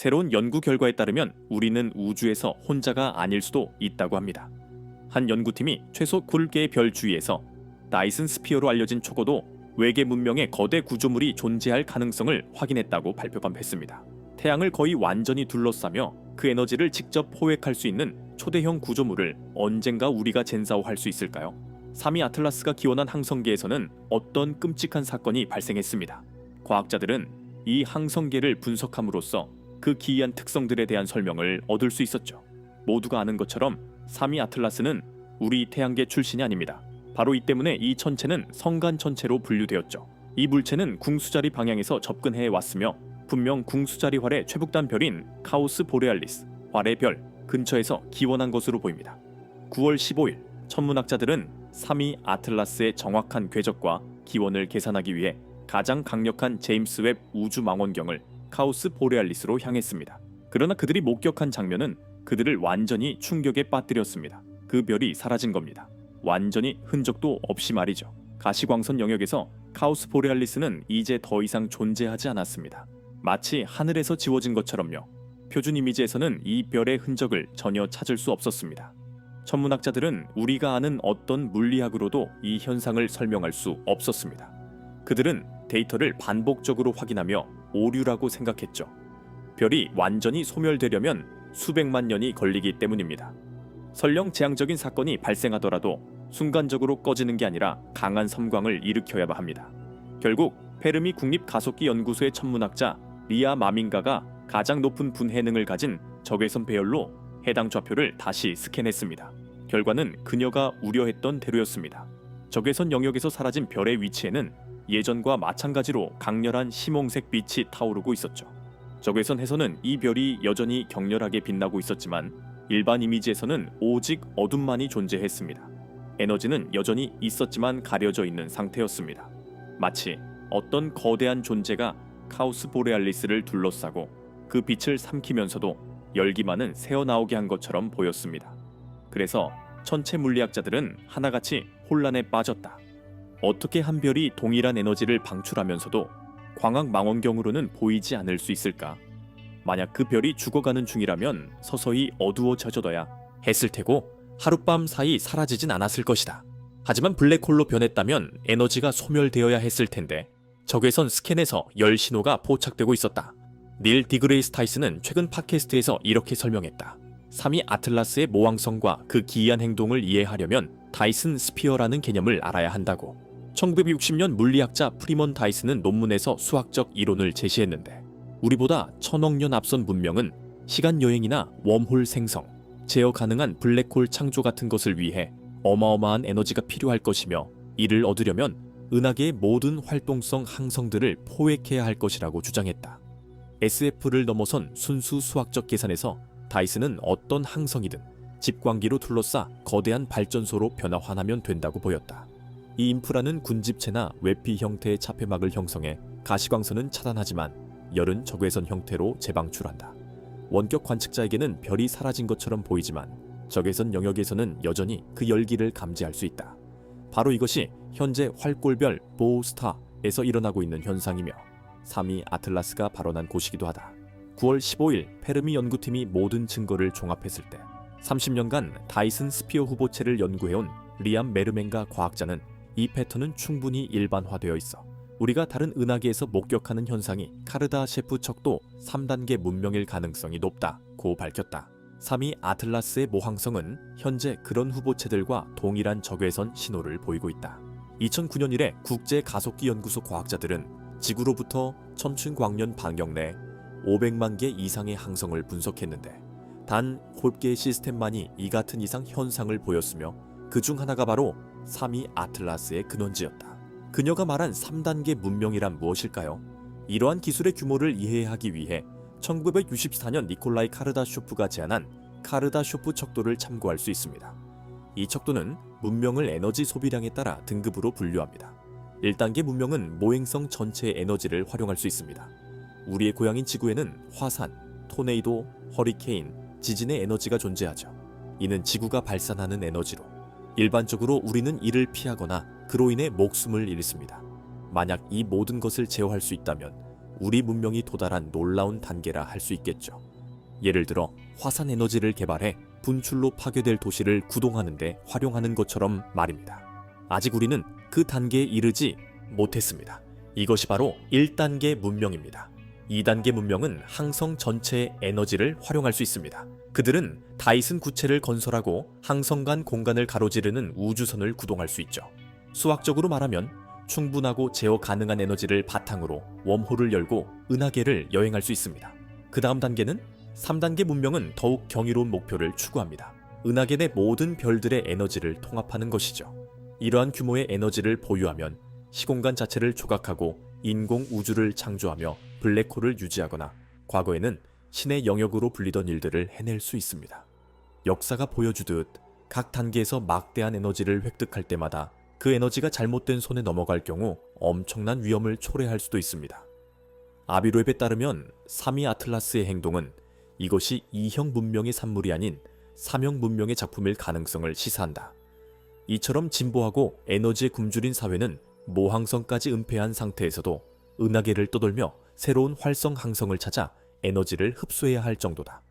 새로운 연구 결과에 따르면 우리는 우주에서 혼자가 아닐 수도 있다고 합니다. 한 연구팀이 최소 9개의 별 주위에서 다이슨 스피어로 알려진 초고도 외계 문명의 거대 구조물이 존재할 가능성을 확인했다고 발표했습니다. 태양을 거의 완전히 둘러싸며 그 에너지를 직접 포획할 수 있는 초대형 구조물을 언젠가 우리가 젠사오할 수 있을까요? 3위 아틀라스가 기원한 항성계에서는 어떤 끔찍한 사건이 발생했습니다. 과학자들은 이 항성계를 분석함으로써 그 기이한 특성들에 대한 설명을 얻을 수 있었죠. 모두가 아는 것처럼 3위 아틀라스는 우리 태양계 출신이 아닙니다. 바로 이 때문에 이 천체는 성간 천체로 분류되었죠. 이 물체는 궁수자리 방향에서 접근해 왔으며 분명 궁수자리 활의 최북단 별인 카오스 보레알리스 활의 별 근처에서 기원한 것으로 보입니다. 9월 15일 천문학자들은 3위 아틀라스의 정확한 궤적과 기원을 계산하기 위해 가장 강력한 제임스 웹 우주 망원경을 카오스 보레알리스로 향했습니다. 그러나 그들이 목격한 장면은 그들을 완전히 충격에 빠뜨렸습니다. 그 별이 사라진 겁니다. 완전히 흔적도 없이 말이죠. 가시광선 영역에서 카오스 보레알리스는 이제 더 이상 존재하지 않았습니다. 마치 하늘에서 지워진 것처럼요. 표준 이미지에서는 이 별의 흔적을 전혀 찾을 수 없었습니다. 천문학자들은 우리가 아는 어떤 물리학으로도 이 현상을 설명할 수 없었습니다. 그들은 데이터를 반복적으로 확인하며 오류라고 생각했죠. 별이 완전히 소멸되려면 수백만 년이 걸리기 때문입니다. 설령 재앙적인 사건이 발생하더라도 순간적으로 꺼지는 게 아니라 강한 섬광을 일으켜야만 합니다. 결국 페르미 국립가속기 연구소의 천문학자 리아 마민가가 가장 높은 분해능을 가진 적외선 배열로 해당 좌표를 다시 스캔했습니다. 결과는 그녀가 우려했던 대로였습니다. 적외선 영역에서 사라진 별의 위치에는 예전과 마찬가지로 강렬한 심홍색 빛이 타오르고 있었죠. 적외선에서는 이 별이 여전히 격렬하게 빛나고 있었지만 일반 이미지에서는 오직 어둠만이 존재했습니다. 에너지는 여전히 있었지만 가려져 있는 상태였습니다. 마치 어떤 거대한 존재가 카우스 보레알리스를 둘러싸고 그 빛을 삼키면서도 열기만은 새어나오게 한 것처럼 보였습니다. 그래서 천체 물리학자들은 하나같이 혼란에 빠졌다. 어떻게 한 별이 동일한 에너지를 방출하면서도 광학 망원경으로는 보이지 않을 수 있을까? 만약 그 별이 죽어가는 중이라면 서서히 어두워져져야 했을 테고 하룻밤 사이 사라지진 않았을 것이다. 하지만 블랙홀로 변했다면 에너지가 소멸되어야 했을 텐데 적외선 스캔에서 열 신호가 포착되고 있었다. 닐 디그레이스 타이스는 최근 팟캐스트에서 이렇게 설명했다. 3위 아틀라스의 모항성과 그 기이한 행동을 이해하려면 다이슨 스피어라는 개념을 알아야 한다고. 1960년 물리학자 프리먼 다이슨은 논문에서 수학적 이론을 제시했는데 우리보다 천억 년 앞선 문명은 시간 여행이나 웜홀 생성, 제어 가능한 블랙홀 창조 같은 것을 위해 어마어마한 에너지가 필요할 것이며 이를 얻으려면 은하계의 모든 활동성 항성들을 포획해야 할 것이라고 주장했다. SF를 넘어선 순수 수학적 계산에서 다이슨은 어떤 항성이든 집광기로 둘러싸 거대한 발전소로 변화환하면 된다고 보였다. 이 인프라는 군집체나 외피 형태의 차폐막을 형성해 가시광선은 차단하지만 열은 적외선 형태로 재방출한다. 원격 관측자에게는 별이 사라진 것처럼 보이지만 적외선 영역에서는 여전히 그 열기를 감지할 수 있다. 바로 이것이 현재 활골별 보스타에서 일어나고 있는 현상이며 3위 아틀라스가 발원한 곳이기도 하다. 9월 15일 페르미 연구팀이 모든 증거를 종합했을 때 30년간 다이슨 스피어 후보체를 연구해온 리암 메르멘가 과학자는 이 패턴은 충분히 일반화되어 있어 우리가 다른 은하계에서 목격하는 현상이 카르다 셰프 척도 3단계 문명일 가능성이 높다고 밝혔다. 3위 아틀라스의 모항성은 현재 그런 후보체들과 동일한 적외선 신호를 보이고 있다. 2009년 이래 국제 가속기 연구소 과학자들은 지구로부터 천춘 광년 반경 내 500만 개 이상의 항성을 분석했는데 단 홉개의 시스템만이 이 같은 이상 현상을 보였으며 그 중 하나가 바로 3위 아틀라스의 근원지였다. 그녀가 말한 3단계 문명이란 무엇일까요? 이러한 기술의 규모를 이해하기 위해 1964년 니콜라이 카르다쇼프가 제안한 카르다쇼프 척도를 참고할 수 있습니다. 이 척도는 문명을 에너지 소비량에 따라 등급으로 분류합니다. 1단계 문명은 모행성 전체의 에너지를 활용할 수 있습니다. 우리의 고향인 지구에는 화산, 토네이도, 허리케인, 지진의 에너지가 존재하죠. 이는 지구가 발산하는 에너지로 일반적으로 우리는 이를 피하거나 그로 인해 목숨을 잃습니다. 만약 이 모든 것을 제어할 수 있다면 우리 문명이 도달한 놀라운 단계라 할 수 있겠죠. 예를 들어 화산 에너지를 개발해 분출로 파괴될 도시를 구동하는데 활용하는 것처럼 말입니다. 아직 우리는 그 단계에 이르지 못했습니다. 이것이 바로 1단계 문명입니다. 2단계 문명은 항성 전체의 에너지를 활용할 수 있습니다. 그들은 다이슨 구체를 건설하고 항성 간 공간을 가로지르는 우주선을 구동할 수 있죠. 수학적으로 말하면 충분하고 제어 가능한 에너지를 바탕으로 웜홀을 열고 은하계를 여행할 수 있습니다. 그 다음 단계는 3단계 문명은 더욱 경이로운 목표를 추구합니다. 은하계 내 모든 별들의 에너지를 통합하는 것이죠. 이러한 규모의 에너지를 보유하면 시공간 자체를 조각하고 인공 우주를 창조하며 블랙홀을 유지하거나 과거에는 신의 영역으로 불리던 일들을 해낼 수 있습니다. 역사가 보여주듯 각 단계에서 막대한 에너지를 획득할 때마다 그 에너지가 잘못된 손에 넘어갈 경우 엄청난 위험을 초래할 수도 있습니다. 아비로앱에 따르면 사미 아틀라스의 행동은 이것이 이형 문명의 산물이 아닌 삼형 문명의 작품일 가능성을 시사한다. 이처럼 진보하고 에너지에 굶주린 사회는 모항성까지 은폐한 상태에서도 은하계를 떠돌며 새로운 활성 항성을 찾아 에너지를 흡수해야 할 정도다.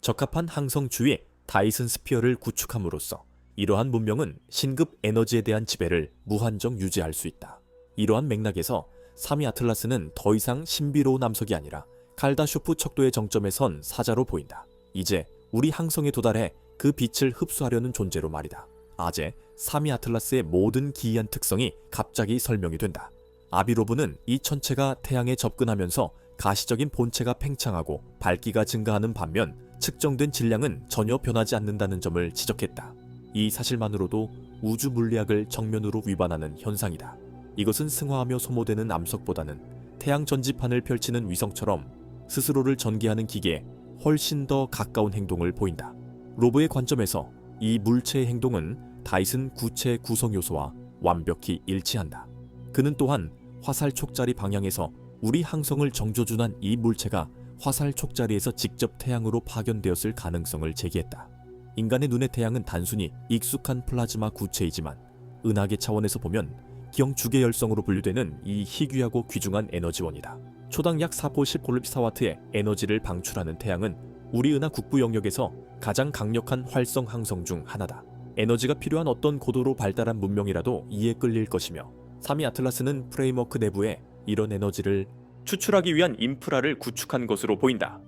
적합한 항성 주위에 다이슨 스피어를 구축함으로써 이러한 문명은 신급 에너지에 대한 지배를 무한정 유지할 수 있다. 이러한 맥락에서 사미 아틀라스는 더 이상 신비로운 암석이 아니라 칼다쇼프 척도의 정점에 선 사자로 보인다. 이제 우리 항성에 도달해 그 빛을 흡수하려는 존재로 말이다. 아제 사미 아틀라스의 모든 기이한 특성이 갑자기 설명이 된다. 아비로브는 이 천체가 태양에 접근하면서 가시적인 본체가 팽창하고 밝기가 증가하는 반면 측정된 질량은 전혀 변하지 않는다는 점을 지적했다. 이 사실만으로도 우주 물리학을 정면으로 위반하는 현상이다. 이것은 승화하며 소모되는 암석보다는 태양 전지판을 펼치는 위성처럼 스스로를 전개하는 기계에 훨씬 더 가까운 행동을 보인다. 로브의 관점에서 이 물체의 행동은 다이슨 구체 구성 요소와 완벽히 일치한다. 그는 또한 화살 촉자리 방향에서 우리 항성을 정조준한 이 물체가 화살 촉자리에서 직접 태양으로 파견되었을 가능성을 제기했다. 인간의 눈의 태양은 단순히 익숙한 플라즈마 구체이지만 은하계 차원에서 보면 기형 주계 열성으로 분류되는 이 희귀하고 귀중한 에너지원이다. 초당 약 4.10폴립사와트의 에너지를 방출하는 태양은 우리 은하 국부 영역에서 가장 강력한 활성 항성 중 하나다. 에너지가 필요한 어떤 고도로 발달한 문명이라도 이에 끌릴 것이며 사미 아틀라스는 프레임워크 내부에 이런 에너지를 추출하기 위한 인프라를 구축한 것으로 보인다.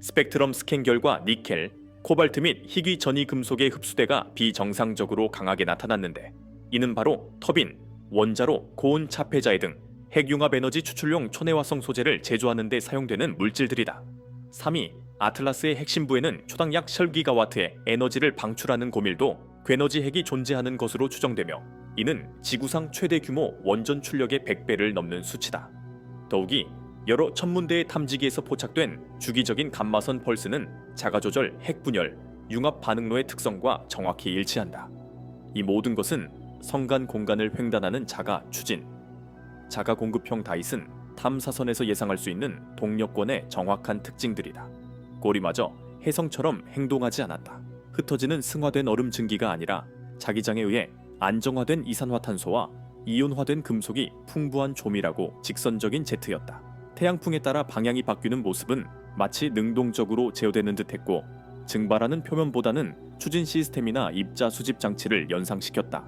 스펙트럼 스캔 결과 니켈, 코발트 및 희귀 전이 금속의 흡수대가 비정상적으로 강하게 나타났는데 이는 바로 터빈, 원자로, 고온 차폐자의 등 핵융합 에너지 추출용 초내화성 소재를 제조하는 데 사용되는 물질들이다. 3위 아틀라스의 핵심 부에는 초당 약 10기가와트의 에너지를 방출하는 고밀도 괴너지 핵이 존재하는 것으로 추정되며 이는 지구상 최대 규모 원전 출력의 100배를 넘는 수치다. 더욱이 여러 천문대의 탐지기에서 포착된 주기적인 감마선 펄스는 자가 조절, 핵 분열, 융합 반응로의 특성과 정확히 일치한다. 이 모든 것은 성간 공간을 횡단하는 자가 추진, 자가 공급형 다이슨, 탐사선에서 예상할 수 있는 동력권의 정확한 특징들이다. 꼬리마저 혜성처럼 행동하지 않았다. 흩어지는 승화된 얼음 증기가 아니라 자기장에 의해 안정화된 이산화탄소와 이온화된 금속이 풍부한 조밀하고 직선적인 제트였다. 태양풍에 따라 방향이 바뀌는 모습은 마치 능동적으로 제어되는 듯했고 증발하는 표면보다는 추진 시스템이나 입자 수집 장치를 연상시켰다.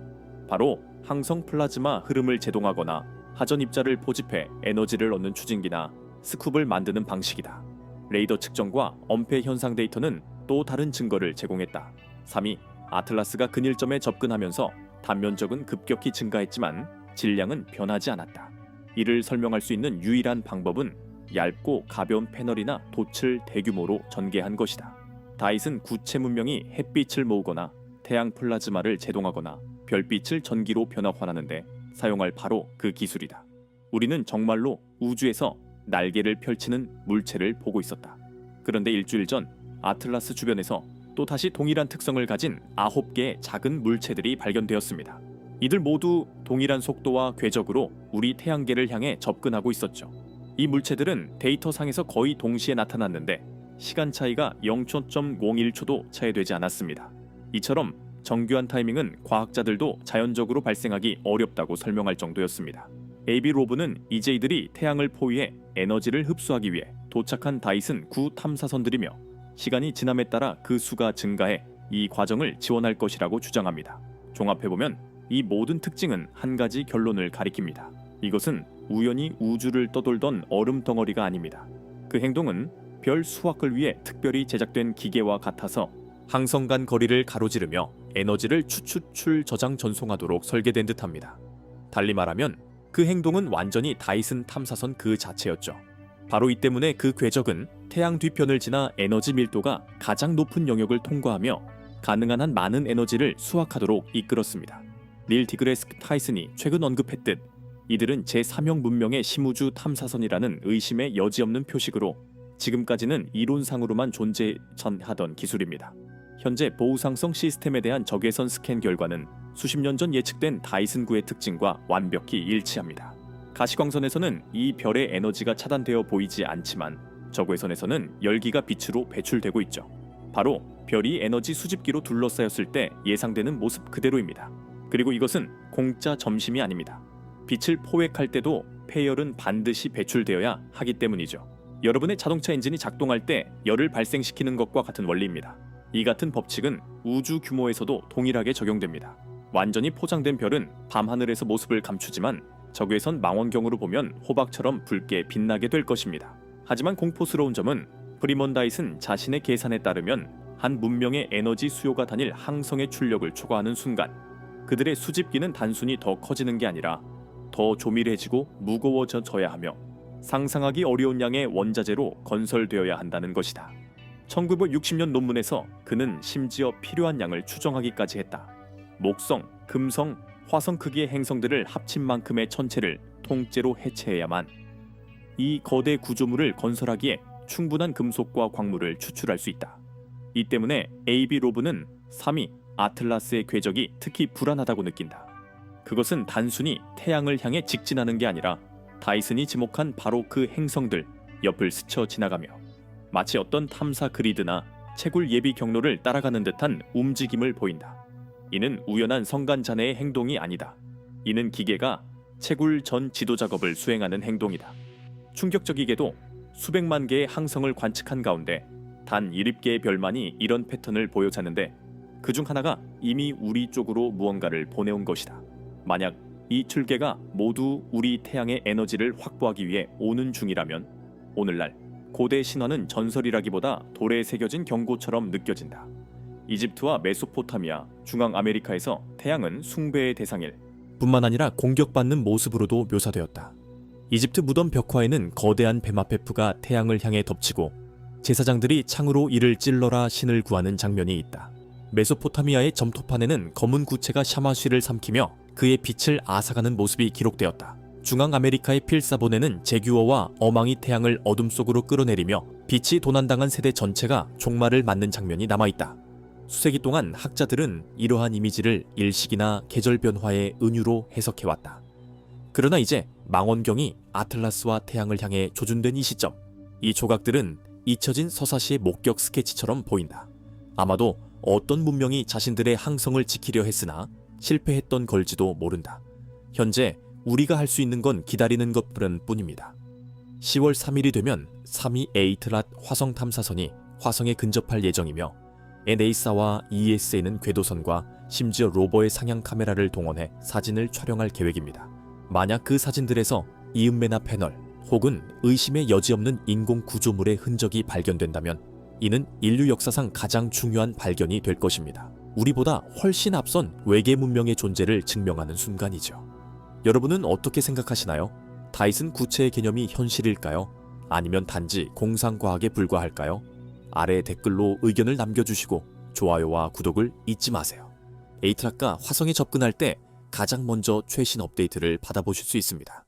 바로 항성 플라즈마 흐름을 제동하거나 하전 입자를 포집해 에너지를 얻는 추진기나 스쿱을 만드는 방식이다. 레이더 측정과 엄폐 현상 데이터는 또 다른 증거를 제공했다. 3위 아틀라스가 근일점에 접근하면서 단면적은 급격히 증가했지만 질량은 변하지 않았다. 이를 설명할 수 있는 유일한 방법은 얇고 가벼운 패널이나 돛을 대규모로 전개한 것이다. 다이슨 구체 문명이 햇빛을 모으거나 태양 플라즈마를 제동하거나 별빛을 전기로 변화환하는데 사용할 바로 그 기술이다. 우리는 정말로 우주에서 날개를 펼치는 물체를 보고 있었다. 그런데 일주일 전 아틀라스 주변에서 또 다시 동일한 특성을 가진 아홉 개의 작은 물체들이 발견되었습니다. 이들 모두 동일한 속도와 궤적으로 우리 태양계를 향해 접근하고 있었죠. 이 물체들은 데이터상에서 거의 동시에 나타났는데 시간 차이가 0.01초도 차이되지 않았습니다. 이처럼 정교한 타이밍은 과학자들도 자연적으로 발생하기 어렵다고 설명할 정도였습니다. AB 로브는 이제 이들이 태양을 포위해 에너지를 흡수하기 위해 도착한 다이슨 구 탐사선들이며 시간이 지남에 따라 그 수가 증가해 이 과정을 지원할 것이라고 주장합니다. 종합해보면 이 모든 특징은 한 가지 결론을 가리킵니다. 이것은 우연히 우주를 떠돌던 얼음 덩어리가 아닙니다. 그 행동은 별 수확을 위해 특별히 제작된 기계와 같아서 항성 간 거리를 가로지르며 에너지를 추추출 저장 전송하도록 설계된 듯합니다. 달리 말하면 그 행동은 완전히 다이슨 탐사선 그 자체였죠. 바로 이 때문에 그 궤적은 태양 뒤편을 지나 에너지 밀도가 가장 높은 영역을 통과하며 가능한 한 많은 에너지를 수확하도록 이끌었습니다. 닐 디그레스 타이슨이 최근 언급했듯 이들은 제3형 문명의 심우주 탐사선이라는 의심의 여지없는 표식으로 지금까지는 이론상으로만 존재하던 기술입니다. 현재 보우상성 시스템에 대한 적외선 스캔 결과는 수십 년 전 예측된 다이슨구의 특징과 완벽히 일치합니다. 가시광선에서는 이 별의 에너지가 차단되어 보이지 않지만 적외선에서는 열기가 빛으로 배출되고 있죠. 바로 별이 에너지 수집기로 둘러싸였을 때 예상되는 모습 그대로입니다. 그리고 이것은 공짜 점심이 아닙니다. 빛을 포획할 때도 폐열은 반드시 배출되어야 하기 때문이죠. 여러분의 자동차 엔진이 작동할 때 열을 발생시키는 것과 같은 원리입니다. 이 같은 법칙은 우주 규모에서도 동일하게 적용됩니다. 완전히 포장된 별은 밤하늘에서 모습을 감추지만 적외선 망원경으로 보면 호박처럼 붉게 빛나게 될 것입니다. 하지만 공포스러운 점은 프리먼 다이슨 자신의 계산에 따르면 한 문명의 에너지 수요가 단일 항성의 출력을 초과하는 순간 그들의 수집기는 단순히 더 커지는 게 아니라 더 조밀해지고 무거워져져야 하며 상상하기 어려운 양의 원자재로 건설되어야 한다는 것이다. 1960년 논문에서 그는 심지어 필요한 양을 추정하기까지 했다. 목성, 금성, 화성 크기의 행성들을 합친 만큼의 천체를 통째로 해체해야만 이 거대 구조물을 건설하기에 충분한 금속과 광물을 추출할 수 있다. 이 때문에 AB 로브는 3위 아틀라스의 궤적이 특히 불안하다고 느낀다. 그것은 단순히 태양을 향해 직진하는 게 아니라 다이슨이 지목한 바로 그 행성들 옆을 스쳐 지나가며 마치 어떤 탐사 그리드나 채굴 예비 경로를 따라가는 듯한 움직임을 보인다. 이는 우연한 성간자네의 행동이 아니다. 이는 기계가 채굴 전 지도 작업을 수행하는 행동이다. 충격적이게도 수백만 개의 항성을 관측한 가운데 단 7개의 별만이 이런 패턴을 보여자는데 그 중 하나가 이미 우리 쪽으로 무언가를 보내온 것이다. 만약 이 출계가 모두 우리 태양의 에너지를 확보하기 위해 오는 중이라면 오늘날 고대 신화는 전설이라기보다 돌에 새겨진 경고처럼 느껴진다. 이집트와 메소포타미아, 중앙 아메리카에서 태양은 숭배의 대상일 뿐만 아니라 공격받는 모습으로도 묘사되었다. 이집트 무덤 벽화에는 거대한 베마페프가 태양을 향해 덮치고 제사장들이 창으로 이를 찔러라 신을 구하는 장면이 있다. 메소포타미아의 점토판에는 검은 구체가 샤마쉬를 삼키며 그의 빛을 앗아가는 모습이 기록되었다. 중앙 아메리카의 필사본에는 제규어와 어망이 태양을 어둠 속으로 끌어내리며 빛이 도난당한 세대 전체가 종말을 맞는 장면이 남아있다. 수세기 동안 학자들은 이러한 이미지를 일식이나 계절 변화의 은유로 해석해왔다. 그러나 이제 망원경이 아틀라스와 태양을 향해 조준된 이 시점, 이 조각들은 잊혀진 서사시의 목격 스케치처럼 보인다. 아마도 어떤 문명이 자신들의 항성을 지키려 했으나 실패했던 걸지도 모른다. 현재 우리가 할 수 있는 건 기다리는 것뿐 뿐입니다. 10월 3일이 되면 3위 에이트랏 화성 탐사선이 화성에 근접할 예정이며 NASA와 ESA는 궤도선과 심지어 로버의 상향 카메라를 동원해 사진을 촬영할 계획입니다. 만약 그 사진들에서 이음메나 패널 혹은 의심의 여지없는 인공 구조물의 흔적이 발견된다면 이는 인류 역사상 가장 중요한 발견이 될 것입니다. 우리보다 훨씬 앞선 외계 문명의 존재를 증명하는 순간이죠. 여러분은 어떻게 생각하시나요? 다이슨 구체의 개념이 현실일까요? 아니면 단지 공상과학에 불과할까요? 아래 댓글로 의견을 남겨주시고 좋아요와 구독을 잊지 마세요. 에이트락과 화성에 접근할 때 가장 먼저 최신 업데이트를 받아보실 수 있습니다.